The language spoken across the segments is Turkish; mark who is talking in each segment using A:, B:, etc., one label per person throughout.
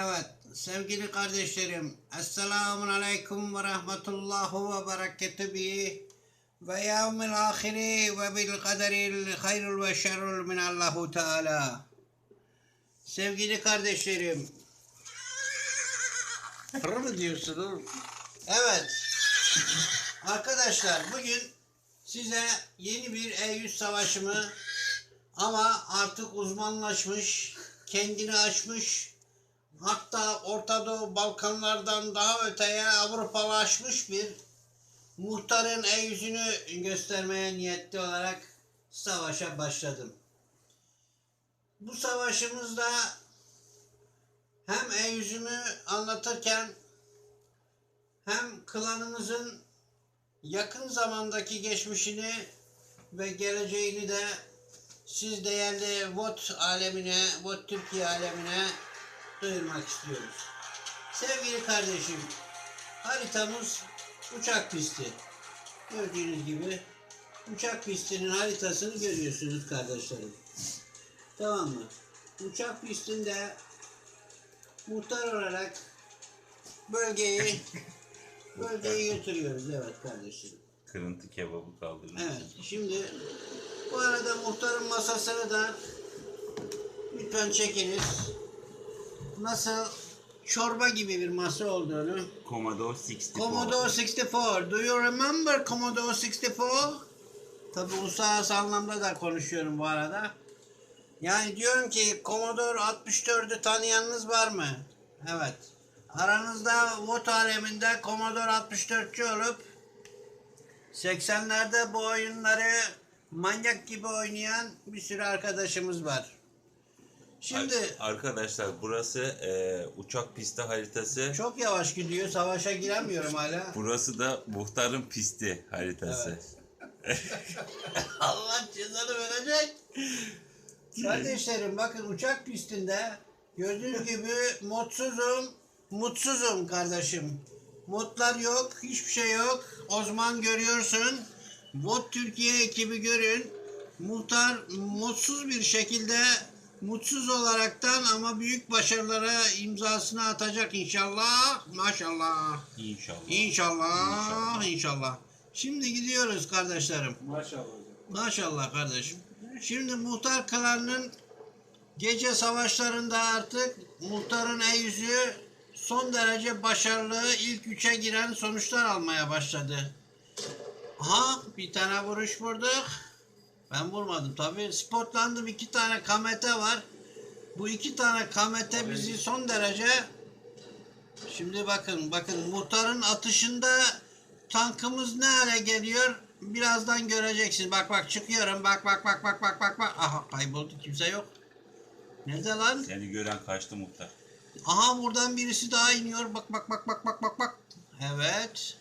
A: Evet sevgili kardeşlerim Esselamun Aleyküm ve Rahmetullahu ve Bereketü Bereketübi ve yevmil ahiri ve bil kaderil hayrul ve şerrul Minallahu Teala Sevgili kardeşlerim. Fır mı diyorsun oğlum? Evet. Arkadaşlar bugün size yeni bir E100 savaşımı ama artık uzmanlaşmış, kendini aşmış, hatta Orta Doğu Balkanlardan daha öteye Avrupalaşmış bir muhtarın el yüzünü göstermeye niyetli olarak savaşa başladım. Bu savaşımızda hem el yüzümü anlatırken hem klanımızın yakın zamandaki geçmişini ve geleceğini de siz değerli VOT alemine, VOT Türkiye alemine duyurmak istiyoruz. Sevgili kardeşim, haritamız uçak pisti. Gördüğünüz gibi uçak pistinin haritasını görüyorsunuz kardeşlerim. Tamam mı? Uçak pistinde muhtar olarak bölgeyi bölgeyi götürüyoruz evet kardeşim.
B: Kırıntı kebabı kaldırmış.
A: Evet, şimdi bu arada muhtarın masasını da lütfen çekiniz. Nasıl çorba gibi bir masa olduğunu.
B: Commodore 64.
A: Commodore 64. Do you remember Commodore 64? Tabi uluslararası anlamda da konuşuyorum bu arada. Yani diyorum ki Commodore 64'ü tanıyanınız var mı? Evet. Aranızda VOT aleminde Commodore 64'çü olup 80'lerde bu oyunları manyak gibi oynayan bir sürü arkadaşımız var. Şimdi
B: Ar- Arkadaşlar burası e, uçak pisti haritası.
A: çok yavaş gidiyor. Savaşa giremiyorum hala.
B: Burası da muhtarın pisti haritası.
A: Allah cezanı verecek. Kardeşlerim bakın uçak pistinde gördüğünüz gibi mutsuzum, mutsuzum kardeşim. Modlar yok, hiçbir şey yok. O zaman görüyorsun. Vot Türkiye ekibi görün. Muhtar mutsuz bir şekilde mutsuz olaraktan ama büyük başarılara imzasını atacak inşallah. Maşallah.
B: İnşallah.
A: İnşallah. İnşallah. Şimdi gidiyoruz kardeşlerim.
C: Maşallah hocam.
A: Maşallah kardeşim. Şimdi muhtar klanının gece savaşlarında artık muhtarın el yüzü son derece başarılı ilk üçe giren sonuçlar almaya başladı. Aha bir tane vuruş vurduk. Ben vurmadım tabii. Spotlandım iki tane kamete var. Bu iki tane kamete bizi son derece Şimdi bakın bakın muhtarın atışında tankımız ne hale geliyor? Birazdan göreceksin. Bak bak çıkıyorum. Bak bak bak bak bak bak bak. Aha kayboldu kimse yok. Nerede lan?
B: Seni gören kaçtı muhtar.
A: Aha buradan birisi daha iniyor. Bak bak bak bak bak bak bak. Evet.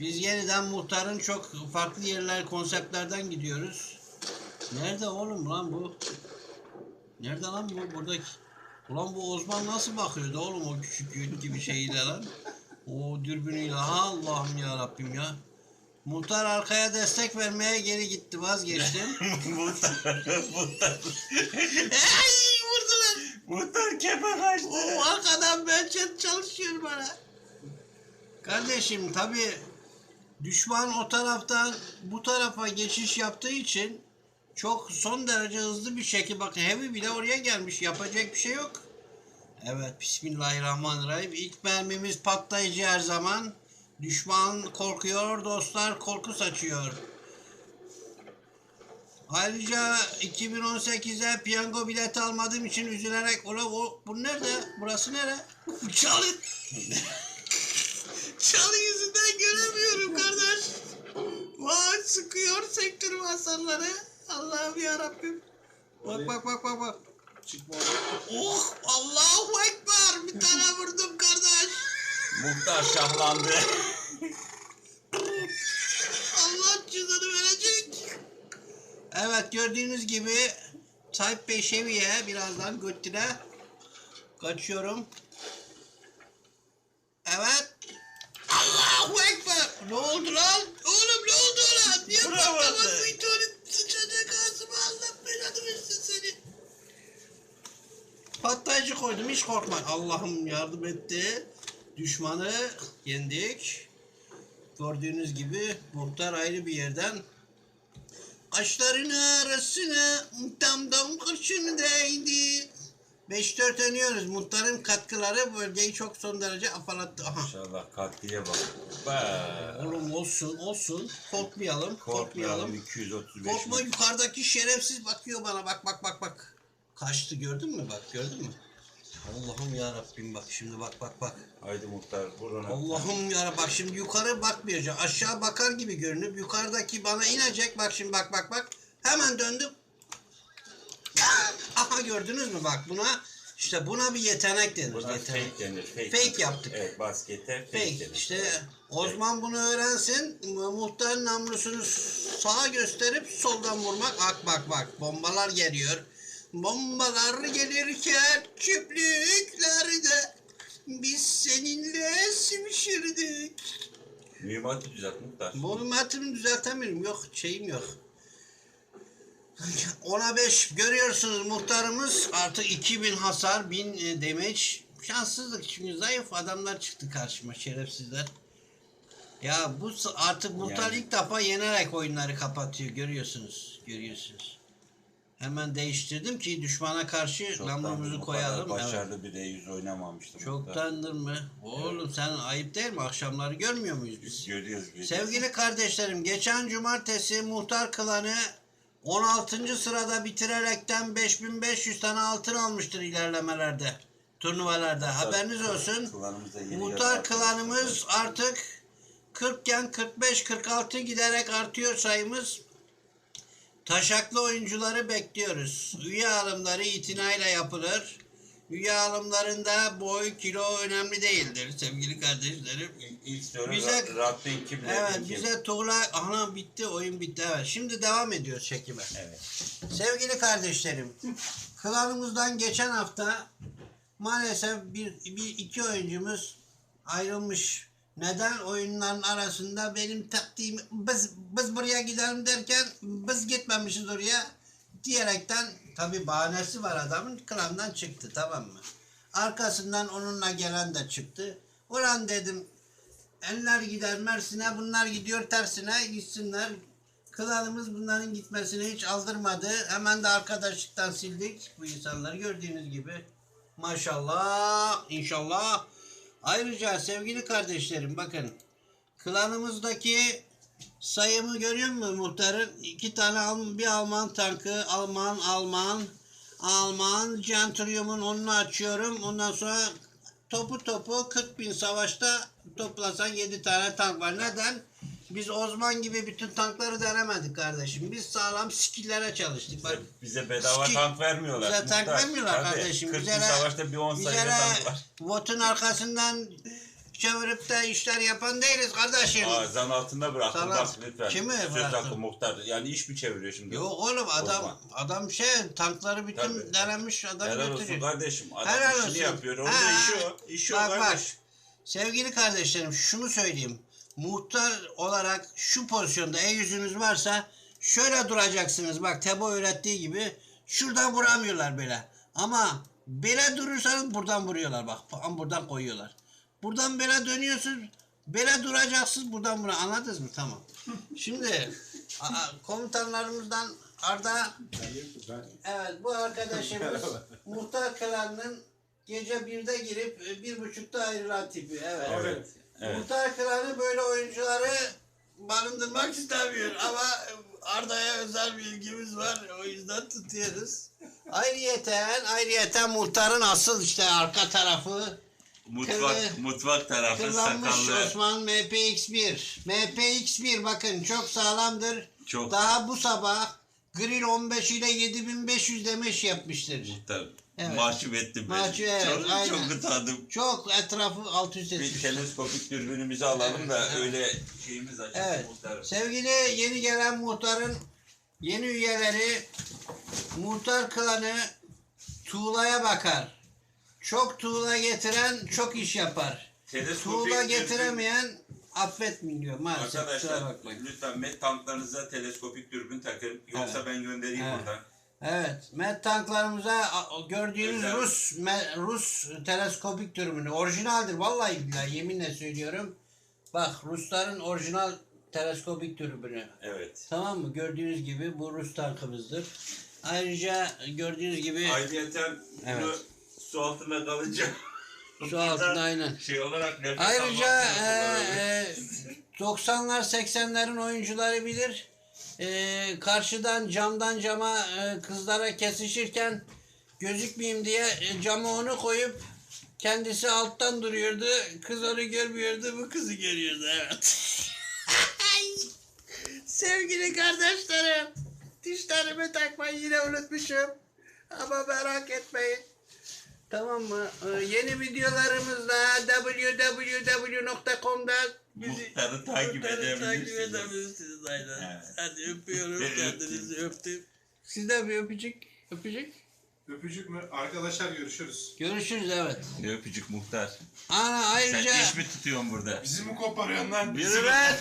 A: Biz yeniden muhtarın çok farklı yerler, konseptlerden gidiyoruz. Nerede oğlum lan bu? Nerede lan bu? Buradaki. Ulan bu Osman nasıl bakıyordu oğlum o küçük yün gibi şeyle lan? O dürbünüyle. Ha Allah'ım ya Rabbim ya. Muhtar arkaya destek vermeye geri gitti vazgeçtim.
B: muhtar, muhtar,
A: Ay vurdular.
B: muhtar kepe kaçtı.
A: O arkadan ben ç- çalışıyor bana. Kardeşim tabi düşman o taraftan bu tarafa geçiş yaptığı için çok son derece hızlı bir şekilde bakın heavy bile oraya gelmiş yapacak bir şey yok. Evet Bismillahirrahmanirrahim. İlk mermimiz patlayıcı her zaman. Düşman korkuyor, dostlar korku saçıyor. Ayrıca 2018'e piyango bileti almadığım için üzülerek ola o bu nerede? Burası nere? Çalı. Çalı yüzünden göremiyorum kardeş. Vay sıkıyor sektör hasarları. Allah'ım ya Rabbim. Bak bak bak bak bak.
C: Çıkma.
A: Oh Allahu Ekber. Bir tane vurdum kardeş.
B: Muhtar şahlandı.
A: Allah cüzdanı verecek. Evet gördüğünüz gibi Tayyip Bey Şeviye birazdan götüre Kaçıyorum. Evet. Allahu Ekber. Ne oldu lan? Oğlum ne oldu lan? Niye bu itonik sıçacak ağzıma Allah belanı versin seni. Patlayıcı koydum hiç korkma. Allah'ım yardım etti. Düşmanı yendik. Gördüğünüz gibi muhtar ayrı bir yerden Kaşların arasına tam tam kurşun değdi. 5-4 önüyoruz. Muhtarın katkıları bölgeyi çok son derece afalattı. Aha.
B: İnşallah katliye bak. Be.
A: Oğlum olsun olsun. Korkmayalım.
B: Korkmayalım
A: Korkmayalım.
B: 235
A: Korkma yukarıdaki şerefsiz bakıyor bana. Bak bak bak bak. Kaçtı gördün mü bak gördün mü? Allah'ım ya Rabbim bak şimdi bak bak bak.
B: Haydi muhtar ona.
A: Allah'ım ya bak şimdi yukarı bakmayacak. Aşağı bakar gibi görünüp yukarıdaki bana inecek. Bak şimdi bak bak bak. Hemen döndüm. Aha gördünüz mü bak buna işte buna bir yetenek denir.
B: Buna
A: yetenek.
B: fake denir. Fake,
A: Fake yaptık.
B: Evet baskete fake,
A: Fake.
B: denir.
A: İşte Osman bunu öğrensin. Muhtar namlusunu sağa gösterip soldan vurmak. Bak bak bak bombalar geliyor. Bombalar gelirken çiftliklerde biz seninle simşirdik.
B: Mühimmatı düzelt muhtar.
A: Movimantımı düzeltemiyorum. Yok şeyim yok. Ona 5 görüyorsunuz muhtarımız artık 2000 hasar 1000 e, damage. Şanssızlık çünkü zayıf adamlar çıktı karşıma şerefsizler. Ya bu artık muhtar
B: Yani-
A: ilk defa yenerek oyunları kapatıyor görüyorsunuz. Görüyorsunuz. Hemen değiştirdim ki düşmana karşı
B: Çoktandır
A: lambamızı
B: bu
A: koyalım.
B: kadar
A: Evet.
B: Başarılı bir E100 oynamamıştım.
A: Çoktandır mı? Oğlum sen ayıp değil mi? Akşamları görmüyor muyuz biz?
B: Biz görüyoruz görüyoruz.
A: Sevgili kardeşlerim, geçen cumartesi muhtar klanı 16. sırada bitirerekten 5500 tane altın almıştır ilerlemelerde, turnuvalarda. Haberiniz olsun.
B: Klanımıza yeni
A: Muhtar
B: yazar-
A: klanımız artık 40 iken 45-46 giderek artıyor sayımız. Taşaklı oyuncuları bekliyoruz. Üye alımları itinayla yapılır. Üye alımlarında boy, kilo önemli değildir sevgili kardeşlerim.
B: İlk, soru
A: Bize-
B: Ra- Rabbin kim?
A: Evet
B: kim?
A: bize tuğla aha bitti oyun bitti evet. Şimdi devam ediyoruz çekime.
B: Evet.
A: Sevgili kardeşlerim klanımızdan geçen hafta maalesef bir, bir iki oyuncumuz ayrılmış. Neden? Oyunların arasında benim taktiğim biz, biz buraya gidelim derken biz gitmemişiz oraya diyerekten tabi bahanesi var adamın klandan çıktı tamam mı? Arkasından onunla gelen de çıktı. Ulan dedim Eller gider Mersin'e, bunlar gidiyor tersine gitsinler. Klanımız bunların gitmesini hiç aldırmadı. Hemen de arkadaşlıktan sildik bu insanları gördüğünüz gibi. Maşallah, inşallah. Ayrıca sevgili kardeşlerim bakın. Klanımızdaki sayımı görüyor musun muhtarın? İki tane bir Alman tankı, Alman, Alman, Alman, Centurium'un onunu açıyorum. Ondan sonra topu topu 40 bin savaşta toplasan 7 tane tank var. Neden? Biz Osman gibi bütün tankları denemedik kardeşim. Biz sağlam skillere çalıştık. Bak,
B: Bize, bize bedava
A: Ski-
B: tank vermiyorlar.
A: bize tank
B: muhtar.
A: vermiyorlar
B: Tabii,
A: kardeşim.
B: 40
A: Bize
B: savaşta bir 10 sayıda tank var.
A: Votun arkasından çevirip de işler yapan değiliz kardeşim.
B: Aa, zan altında bıraktım bak lütfen.
A: Kimi
B: Söz hakkı muhtar. Yani iş mi çeviriyor şimdi?
A: Yok oğlum adam
B: Osman.
A: adam şey tankları bütün
B: Tabii.
A: denemiş adam
B: Helal olsun
A: götürüyor.
B: kardeşim. Adam
A: Helal
B: işini
A: olsun.
B: yapıyor. Orada
A: Ha,
B: işi o. İşi o
A: bak bak.
B: kardeş.
A: Sevgili kardeşlerim şunu söyleyeyim. Muhtar olarak şu pozisyonda el yüzünüz varsa şöyle duracaksınız. Bak Tebo öğrettiği gibi şuradan vuramıyorlar böyle. Ama böyle durursanız buradan vuruyorlar bak. Buradan koyuyorlar. Buradan böyle dönüyorsunuz. Böyle duracaksınız buradan buraya. Anladınız mı? Tamam. Şimdi komutanlarımızdan Arda Evet bu arkadaşımız muhtar klanının gece birde girip e, bir buçukta ayrılan tipi. Evet.
B: Evet. Evet.
A: Muhtar böyle oyuncuları barındırmak istemiyor ama Arda'ya özel bir ilgimiz var. O yüzden tutuyoruz. Ayrıyeten, ayrıyeten muhtarın asıl işte arka tarafı
B: Mutfak,
A: Kırlı-
B: mutfak tarafı
A: kırlanmış
B: sakallı.
A: Osman MPX1. MPX1 bakın çok sağlamdır.
B: Çok
A: Daha bu sabah Grill 15 ile 7500 demiş yapmıştır.
B: muhtar.
A: Evet.
B: Mahcup ettim beni.
A: Mahcup, evet,
B: çok,
A: aynen.
B: çok utandım.
A: Çok etrafı alt üst
B: Bir
A: etmiş.
B: teleskopik dürbünümüzü alalım da
A: Evet.
B: öyle şeyimiz açılsın
A: Evet.
B: muhtarım.
A: Sevgili yeni gelen muhtarın yeni üyeleri muhtar klanı tuğlaya bakar. Çok tuğla getiren çok iş yapar.
B: Teleskopik
A: Tuğla
B: dürbün-
A: getiremeyen affetmiyor maalesef.
B: Arkadaşlar lütfen met tanklarınıza teleskopik dürbün takın. Yoksa
A: Evet.
B: ben göndereyim
A: Evet.
B: buradan.
A: Evet, met tanklarımıza gördüğünüz
B: Özel.
A: Rus Rus teleskopik türbünü orijinaldir vallahi billahi yeminle söylüyorum. Bak Rusların orijinal teleskopik türbünü.
B: Evet.
A: Tamam mı? Gördüğünüz gibi bu Rus tankımızdır. Ayrıca gördüğünüz gibi
B: Ayrıca
A: Evet.
B: bunu su altında kalınca
A: su altında aynen.
B: şey olarak nefes
A: Ayrıca
B: almak
A: e, e, 90'lar 80'lerin oyuncuları bilir. E, karşıdan camdan cama e, kızlara kesişirken gözükmeyeyim diye e, cama onu koyup kendisi alttan duruyordu. Kız onu görmüyordu. Bu kızı görüyordu. Evet. Sevgili kardeşlerim. Dişlerimi takmayı yine unutmuşum. Ama merak etmeyin. Tamam mı? Ee, yeni videolarımızda www.com'da bizi
B: Muhtarı takip
A: Muhtarı
B: edebilirsiniz.
A: takip edebilirsiniz aynen.
B: Evet.
A: Hadi öpüyorum. Kendinizi öptüm. Sizden bir öpücük. Öpücük.
C: Öpücük mü? Arkadaşlar görüşürüz.
A: Görüşürüz evet.
B: Ne öpücük muhtar.
A: Ana
B: Sen
A: ayrıca
B: iş mi tutuyorsun burada?
C: Bizi mi koparıyorsun lan?
A: Yürü lan.